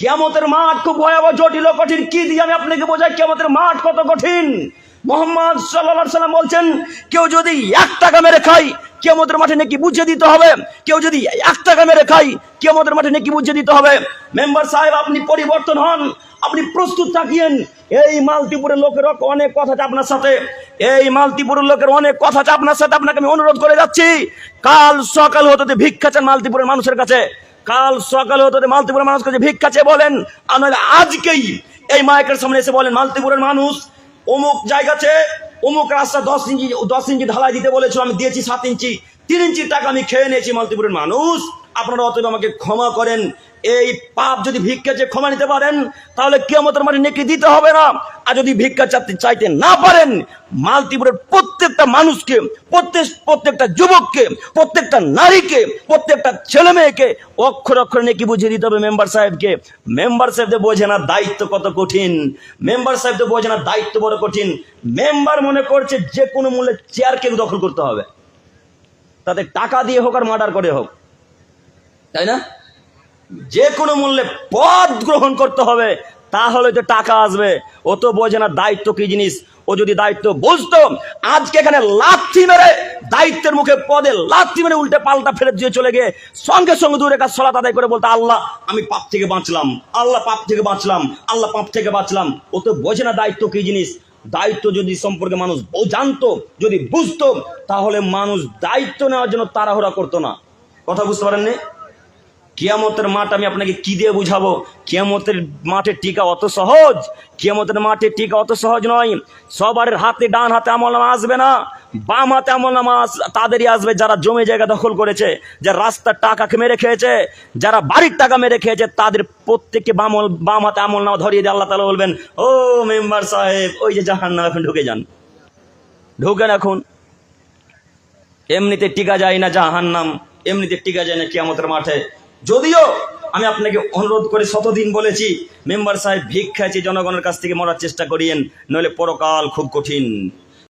কেমতের মাঠ খুব ভয়াবহ, জটিল কঠিন। কি দিয়ে আমি আপনাকে বোঝাই? কেমতের মাঠ কত কঠিন? মোহাম্মদ সাল্লাহ সাল্লাম বলছেন, কেউ যদি এক টাকা মেরে খায় কেমতের মাঠে নাকি বুঝিয়ে দিতে হবে। কেউ যদি এক টাকা মেরে খায় কেমতের মাঠে নাকি বুঝিয়ে দিতে হবে। মেম্বার সাহেব, আপনি পরিবর্তন হন, আপনি প্রস্তুত থাকিয়েন এই মালতিপুরের লোকের অনেক কথা আপনার সাথে, এই মালতিপুরের লোকের অনেক কথা আপনার সাথে আপনাকে আমি অনুরোধ করে যাচ্ছি। কাল সকাল হতে ভিক্ষা চান মালতিপুরের মানুষের কাছে। কাল সকালে হতে মালতিপুরের মানুষ কাছে ভিক্ষা চেয়ে বলেন, আর আজকেই এই মাইকের সামনে এসে বলেন, মালতিপুরের মানুষ অমুক জায়গাতে অমুক রাস্তা দশ ইঞ্চি দশ ইঞ্চি ঢালাই দিতে বলেছিল, আমি দিয়েছি সাত ইঞ্চি, তিন ইঞ্চির টাকা আমি খেয়ে নিয়েছি মালতিপুরের মানুষ। আপনারা অতএব আমাকে ক্ষমা করেন এই পাপ যদি ভিক্ষা চেয়ে ক্ষমা নিতে পারেন, তাহলে কেমতের মানে নেকি দিতে হবে না। আর যদি ভিক্ষা চাইতে চাইতে না পারেন, মালতিপুরের প্রত্যেকটা মানুষকে, প্রত্যেক, প্রত্যেকটা যুবককে, প্রত্যেকটা নারীকে, প্রত্যেকটা ছেলে মেয়েকে অক্ষর অক্ষর নেকি বুঝিয়ে দিতে হবে মেম্বার সাহেবকে। মেম্বার সাহেবদের বোঝে না দায়িত্ব কত কঠিন। মেম্বার সাহেবদের বোঝে না দায়িত্ব বড় কঠিন। মেম্বার মনে করছে যে কোনো মূল্যে চেয়ারকে দখল করতে হবে। তাতে টাকা দিয়ে হোক আর মার্ডার করে হোক। তাই না? যে কোনো মূল্যে পদ গ্রহণ করতে হবে, তাহলে তো টাকা আসবে। ও তো বোঝে না দায়িত্ব কি জিনিস। ও যদি দায়িত্ব বুঝতো, আজকে এখানে লাথি মেরে দায়িত্বের মুখে পদে লাথি মেরে উল্টে পাল্টা ফেলে দিয়ে চলে গিয়ে সঙ্গে সঙ্গে দূরে কাজ সলাত আদায় করে বলতো, আল্লাহ, আমি পাপ থেকে বাঁচলাম। আল্লাহ পাপ থেকে বাঁচলাম। আল্লাহ পাপ থেকে বাঁচলাম। ও তো বোঝে না দায়িত্ব কি জিনিস। দায়িত্ব যদি সম্পর্কে মানুষ জানতো, যদি বুঝতো, তাহলে মানুষ দায়িত্ব নেওয়ার জন্য তাড়াহুড়া করতো না। কথা বুঝতে পারেননি? কিয়ামতের মাঠ আমি আপনাকে কি দিয়ে বুঝাবো? কিয়ামতের মাঠে টিকা অত সহজ। কিয়ামতের মাঠে টিকা অত সহজ নয়। সবার হাতে, ডান হাতে আমল নামা আসবে না। বাম হাতে আমল নামা তাদেরই আসবে যারা জমি জায়গা দখল করেছে যারা রাস্তার টাকা মেরে খেয়েছে, যারা বাড়ির টাকা মেরে খেয়েছে, তাদের প্রত্যেককে বাম বাম হাতে আমল নামা ধরিয়ে দিয়ে আল্লাহ তালা বলবেন, ও মেম্বার সাহেব, ওই যে জাহান নাম এখন ঢুকে যান। ঢুকেন এখন। এমনিতে টিকা যায় না জাহান নাম এমনিতে টিকা যায় না কিয়ামতের মাঠে। যদিও আমি আপনাকে অনুরোধ করে শতদিন বলেছি, মেম্বার সাহেব ভিক্ষাছি জনগণের কাছ থেকে মরার চেষ্টা করিয়েন, নইলে পরকাল খুব কঠিন।